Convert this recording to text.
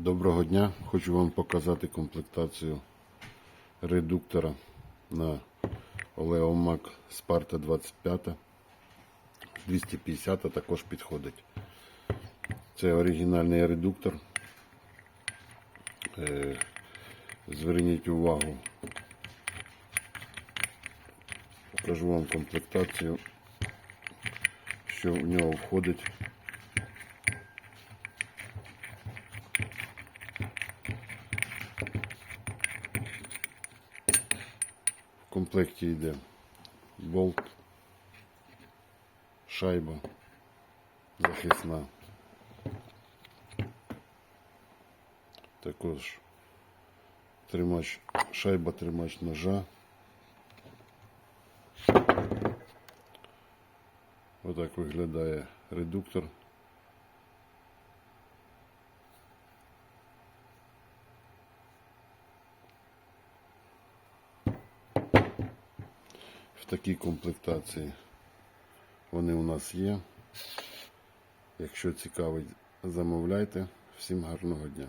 Доброго дня! Хочу вам показати комплектацію редуктора на Олеомак Спарта 25. 250 також підходить. Це оригінальний редуктор. Е, Зверніть увагу. Покажу вам комплектацію, що в нього входить. В комплекті йде болт, шайба захисна. Також тримач, шайба тримач ножа. Отак виглядає редуктор. Такій комплектації вони у нас є. Якщо цікавить, замовляйте. Всім гарного дня.